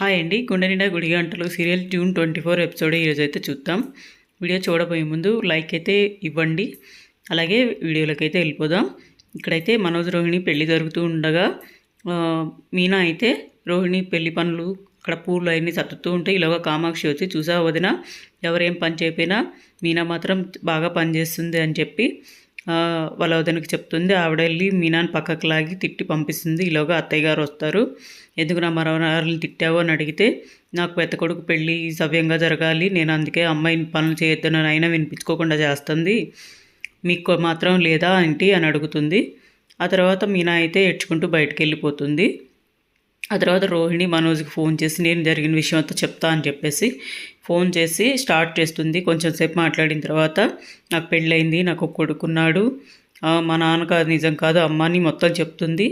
Hi అండి. గుండె నిండా గుడి గంటలు serial June twenty four episode ఈరోజు అయితే చూద్దాం. వీడియో చూడబోయే ముందు లైక్ అయితే ఇవ్వండి. అలాగే వీడియోలోకి అయితే వెళ్ళిపోదాం. ఇక్కడైతే మనోజ్ రోహిణి పెళ్ళి జరుగుతూ ఉండగా మీనా అయితే రోహిణి పెళ్ళి పనులు అక్కడ పూలు అవన్నీ సర్దుతూ ఉంటే ఇలాగా కామాక్షి వచ్చి చూసా వదిన ఎవరేం పని చేయకపోయినా మీనా మాత్రం బాగా పనిచేస్తుంది అని చెప్పి వాళ్ళ వదినకి చెప్తుంది ఆవిడ వెళ్ళి మీనాన్ పక్కకు లాగి తిట్టి పంపిస్తుంది. ఈలోగా అత్తయ్య గారు వస్తారు. ఎందుకు నా మరవనారులు తిట్టావో? అని అడిగితే నాకు పెద్ద కొడుకు పెళ్ళి సవ్యంగా జరగాలి. నేను అందుకే అమ్మాయిని పనులు చేయొద్దని అయినా వినిపించుకోకుండా చేస్తుంది. మీకు మాత్రం లేదా ఏంటి అని అడుగుతుంది. ఆ తర్వాత మీనా అయితే ఏడ్చుకుంటూ బయటకు వెళ్ళిపోతుంది. ఆ తర్వాత రోహిణి మనోజ్కి ఫోన్ చేసి నేను జరిగిన విషయం అంతా చెప్తా అని చెప్పేసి ఫోన్ చేసి స్టార్ట్ చేస్తుంది. కొంచెం సేపు మాట్లాడిన తర్వాత నాకు పెళ్ళయింది నాకు ఒక కొడుకున్నాడు. మా నాన్న కాదు నిజం కాదు అమ్మని మొత్తం చెప్తుంది.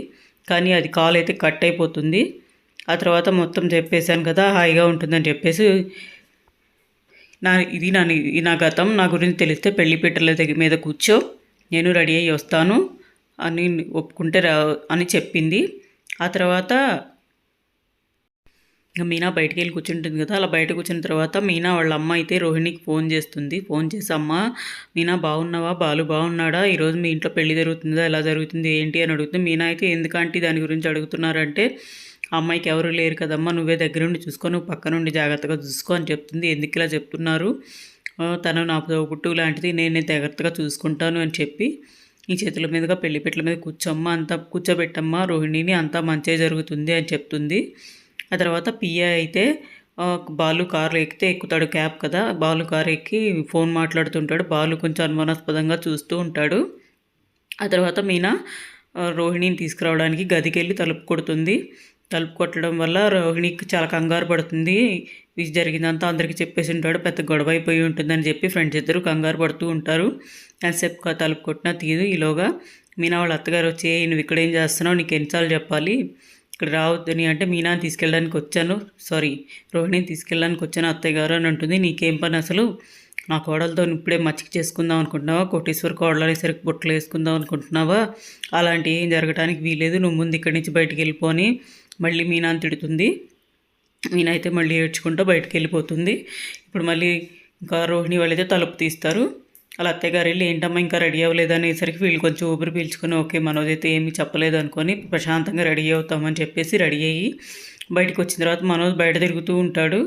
కానీ అది కాల్ అయితే కట్ అయిపోతుంది. ఆ తర్వాత మొత్తం చెప్పేశాను కదా హాయిగా ఉంటుందని చెప్పేసి నా ఇది నా నా గతం. నా గురించి తెలిస్తే పెళ్ళి పీటల దగ్గర మీద కూర్చో. నేను రెడీ అయ్యి వస్తాను అని ఒప్పుకుంటే రా అని చెప్పింది. ఆ తర్వాత ఇంకా మీనా బయటికి వెళ్ళి కూర్చుంటుంది కదా అలా బయట కూర్చున్న తర్వాత మీనా వాళ్ళ అమ్మ అయితే రోహిణికి ఫోన్ చేస్తుంది. ఫోన్ చేసి అమ్మ మీనా బాగున్నావా? బాలు బాగున్నాడా? ఈరోజు మీ ఇంట్లో పెళ్ళి జరుగుతుందా? ఎలా జరుగుతుంది? ఏంటి? అని అడుగుతుంది. మీనా అయితే ఎందుకంటే దాని గురించి అడుగుతున్నారంటే అమ్మాయికి ఎవరు లేరు కదమ్మా నువ్వే దగ్గర నుండి చూసుకో నువ్వు పక్క నుండి జాగ్రత్తగా చూసుకో అని చెప్తుంది. ఎందుకు ఇలా చెప్తున్నారు? తను నా పుట్టు లాంటిది నేనే జాగ్రత్తగా చూసుకుంటాను అని చెప్పి ఈ చేతుల మీదుగా పెళ్ళి పెట్టల మీద కూర్చోమ్మా అంతా కూర్చోబెట్టమ్మా రోహిణిని అంతా మంచిగా జరుగుతుంది అని చెప్తుంది. ఆ తర్వాత పిఏ అయితే బాలు కారు ఎక్కితే ఎక్కుతాడు క్యాబ్ కదా బాలు కారు ఎక్కి ఫోన్ మాట్లాడుతుంటాడు బాలు కొంచెం అనుమానాస్పదంగా చూస్తూ ఉంటాడు. ఆ తర్వాత మీనా రోహిణిని తీసుకురావడానికి గదికి వెళ్ళి తలుపు కొడుతుంది. తలుపు కొట్టడం వల్ల రోహిణికి చాలా కంగారు పడుతుంది. ఇది జరిగిందంతా అందరికీ చెప్పేసి ఉంటాడు పెద్ద గొడవ అయిపోయి ఉంటుందని చెప్పి ఫ్రెండ్స్ ఇద్దరు కంగారు పడుతూ ఉంటారు. ఎంతసేపు తలుపు కొట్టినా తీదు ఈలోగా. మీనా వాళ్ళ అత్తగారు వచ్చి నువ్వు ఇక్కడ ఏం చేస్తున్నావు? నీకు ఎన్నిసార్లు చెప్పాలి? ఇక్కడ రావద్దని అంటే మీనాని తీసుకెళ్ళడానికి వచ్చాను. సారీ రోహిణిని తీసుకెళ్ళడానికి వచ్చాను. అత్తయ్య గారు అని అంటుంది. నీకేం పని అసలు? నా కోడలతో ఇప్పుడే మచ్చిక చేసుకుందాం అనుకుంటున్నావా? కోటేశ్వర కోడలు అనేసరికి బుట్టలు వేసుకుందాం అనుకుంటున్నావా? అలాంటి ఏం జరగడానికి వీలేదు నువ్వు ముందు ఇక్కడి నుంచి బయటికి వెళ్ళిపోని మళ్ళీ మీనాని తిడుతుంది. మీనా అయితే మళ్ళీ ఏడ్చుకుంటూ బయటకు వెళ్ళిపోతుంది. ఇప్పుడు మళ్ళీ ఇంకా రోహిణి వాళ్ళైతే తలుపు తీస్తారు. అలా అత్తయ్యగారు వెళ్ళి ఏంటమ్మా ఇంకా రెడీ అవ్వలేదు అనేసరికి వీళ్ళు కొంచెం ఊపిరి పీల్చుకుని ఓకే మనోజ్ అయితే ఏమీ చెప్పలేదు అనుకొని ప్రశాంతంగా రెడీ అవుతామని చెప్పేసి రెడీ అయ్యి బయటకు వచ్చిన తర్వాత మనోజ్ బయట తిరుగుతూ ఉంటాడు.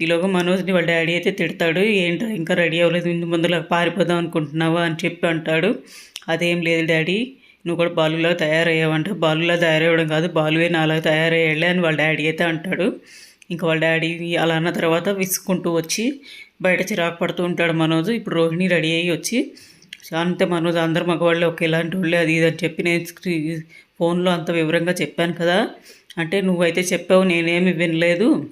ఈలోగా మనోజ్ని వాళ్ళ డాడీ అయితే తిడతాడు ఏంటో ఇంకా రెడీ అవ్వలేదు ఇందు ముందులా పారిపోదాం అనుకుంటున్నావా? అని చెప్పి అంటాడు. అదేం లేదు డాడీ నువ్వు కూడా బాలులా తయారయ్యావంట. బాలులా తయారయ్యడం కాదు బాలువే నాలా తయారయ్యాళ్ళే అని వాళ్ళ డాడీ అయితే అంటాడు. ఇంకా వాళ్ళ డాడీ అలా అన్న తర్వాత విసుక్కుంటూ వచ్చి బయట చిరాకు పడుతూ ఉంటాడు మనోజ్. ఇప్పుడు రోహిణి రెడీ అయ్యి వచ్చి అంతే మనోజ్ అందరు మగవాళ్ళు ఒకేలాంటి వాళ్ళే అది ఇది అని చెప్పి నేను స్క్రీ- ఫోన్లో అంత వివరంగా చెప్పాను కదా. అంటే నువ్వైతే చెప్పావు నేనేమి వినలేదు.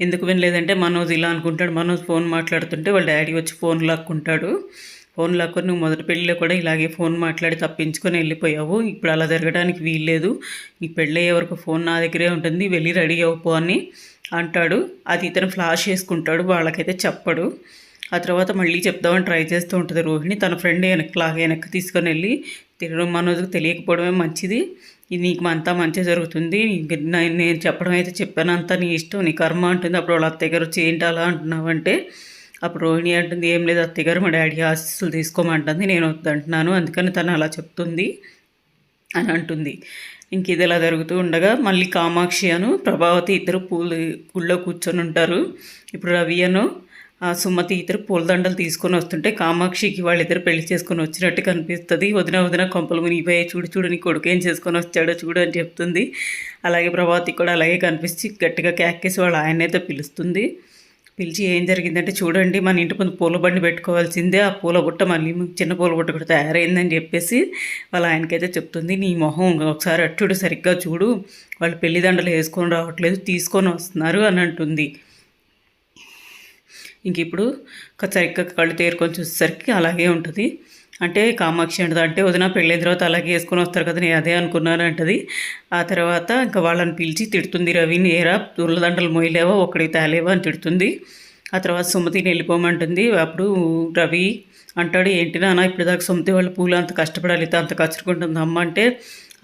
ఎందుకు వినలేదంటే మనోజ్ ఇలా అనుకుంటాడు మనోజ్ ఫోన్ మాట్లాడుతుంటే వాళ్ళ డాడీ వచ్చి ఫోన్ లాక్కుంటాడు. ఫోన్ లాక్కొని నువ్వు మొదటి పెళ్ళిలో కూడా ఇలాగే ఫోన్ మాట్లాడి తప్పించుకొని వెళ్ళిపోయావు. ఇప్పుడు అలా జరగడానికి వీల్లేదు. నీ పెళ్ళయ్యే వరకు ఫోన్ నా దగ్గరే ఉంటుంది. వెళ్ళి రెడీ అవ్వపో అని అంటాడు. అది ఇతను ఫ్లాష్ చేసుకుంటాడు. వాళ్ళకైతే చెప్పడు. ఆ తర్వాత మళ్ళీ చెప్దామని ట్రై చేస్తూ ఉంటుంది రోహిణి. తన ఫ్రెండ్ వెనక్కి లాగా వెనక్కి తీసుకొని వెళ్ళి తినడం మనోజ్కి తెలియకపోవడమే మంచిది. నీకు అంతా మంచిగా జరుగుతుంది. నేను చెప్పడం అయితే చెప్పాను. అంతా నీ ఇష్టం నీ కర్మ అంటుంది. అప్పుడు వాళ్ళ అత్తయ్య గారు వచ్చి ఏంటి అలా అంటున్నావంటే అప్పుడు రోహిణి అంటుంది ఏం లేదు అత్తయ్య గారు మా డాడీ ఆశీస్సులు తీసుకోమంటుంది నేను వద్దంటున్నాను అందుకని తను అలా చెప్తుంది అని అంటుంది. ఇంక ఇది ఇలా జరుగుతూ ఉండగా మళ్ళీ కామాక్షి అను ప్రభావతి ఇద్దరు పూలు గుళ్ళో కూర్చొని ఉంటారు. ఇప్పుడు రవి అను ఆ సుమతి ఇద్దరు పూలదండలు తీసుకొని వస్తుంటే కామాక్షికి వాళ్ళిద్దరు పెళ్ళి చేసుకొని వచ్చినట్టు కనిపిస్తుంది. వదిన వదిన కొంపలు మునిగిపోయాయి చూడు చూడు నీ కొడుకు ఏం చేసుకొని వచ్చాడో చూడు అని చెప్తుంది. అలాగే ప్రభావతి కూడా అలాగే కనిపించి గట్టిగా క్యాక్కేసి వాళ్ళ ఆయనైతే పిలుస్తుంది. పిలిచి ఏం జరిగిందంటే చూడండి మన ఇంటి ముందు పూల బండి పెట్టుకోవాల్సిందే. ఆ పూల బుట్ట మళ్ళీ చిన్న పూల బుట్ట కూడా తయారైందని చెప్పేసి వాళ్ళ ఆయనకైతే చెప్తుంది. నీ మొహం ఒకసారి అట్టుడు సరిగ్గా చూడు. వాళ్ళు పెళ్ళి దండలు వేసుకొని రావట్లేదు. తీసుకొని వస్తున్నారు అని అంటుంది. ఇంక ఇప్పుడు సరిగ్గా కళ్ళు తేరుకొని చూసేసరికి అలాగే ఉంటుంది. అంటే కామాక్షి అంటది. అంటే వదిన పెళ్ళైన తర్వాత అలాగే వేసుకొని వస్తారు కదా నేను అదే అనుకున్నాను అంటది. ఆ తర్వాత ఇంకా వాళ్ళని పిలిచి తిడుతుంది రవిని ఏరా దుర్లదండలు మోయలేవా ఒక్కడికి తేలేవా అని తిడుతుంది. ఆ తర్వాత సుమతిని వెళ్ళిపోమంటుంది. అప్పుడు రవి అంటాడు ఏంటి నాన్న ఇప్పుడు దాకా సుమతి వాళ్ళ పూలు అంత కష్టపడాలి అంత కచ్చుకుంటుంది అమ్మ అంటే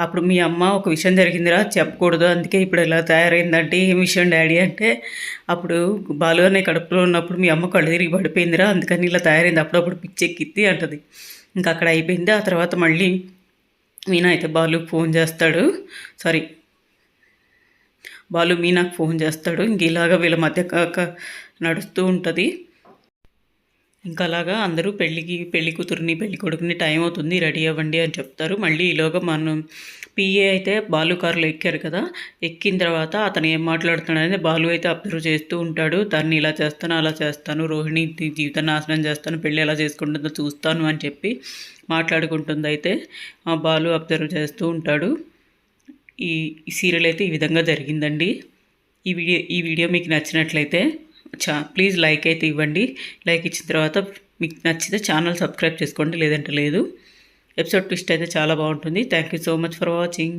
అప్పుడు మీ అమ్మ ఒక విషయం జరిగిందిరా చెప్పకూడదు. అందుకే ఇప్పుడు ఇలా తయారైందంటే ఏం విషయం డాడీ అంటే అప్పుడు బాలు అనే కడుపులో ఉన్నప్పుడు మీ అమ్మ కళ్ళు తిరిగి పడిపోయిందిరా అందుకని ఇలా తయారైంది. అప్పుడప్పుడు పిచ్చెక్కిద్ది అంటది. ఇంకా అక్కడ అయిపోయింది. ఆ తర్వాత మళ్ళీ మీనా అయితే బాలు ఫోన్ చేస్తాడు. సారీ బాలు మీనాకు ఫోన్ చేస్తాడు. ఇంక ఇలాగ వీళ్ళ మధ్య కాక నడుస్తూ ఉంటుంది. ఇంకా అలాగా అందరూ పెళ్ళికి పెళ్ళి కూతురుని పెళ్ళి కొడుకుని టైం అవుతుంది రెడీ అవ్వండి అని చెప్తారు. మళ్ళీ ఈలోగా మనం పిఏ అయితే బాలు కారులో ఎక్కారు కదా ఎక్కిన తర్వాత అతను ఏం మాట్లాడుతున్నాడని బాలు అయితే అబ్జర్వ్ చేస్తూ ఉంటాడు. దాన్ని ఇలా చేస్తాను అలా చేస్తాను రోహిణి జీవితం నాశనం చేస్తాను పెళ్ళి ఎలా చేసుకుంటుందో చూస్తాను అని చెప్పి మాట్లాడుకుంటుంది అయితే ఆ బాలు అబ్జర్వ్ చేస్తూ ఉంటాడు. ఈ సీరియల్ అయితే ఈ విధంగా జరిగిందండి. ఈ వీడియో ఈ వీడియో మీకు నచ్చినట్లయితే చా ప్లీజ్ లైక్ అయితే ఇవ్వండి. లైక్ ఇచ్చిన తర్వాత మీకు నచ్చితే ఛానల్ సబ్స్క్రైబ్ చేసుకోండి. లేదంటే లేదు. ఎపిసోడ్ ట్విస్ట్ అయితే చాలా బాగుంటుంది. Thank you so much for watching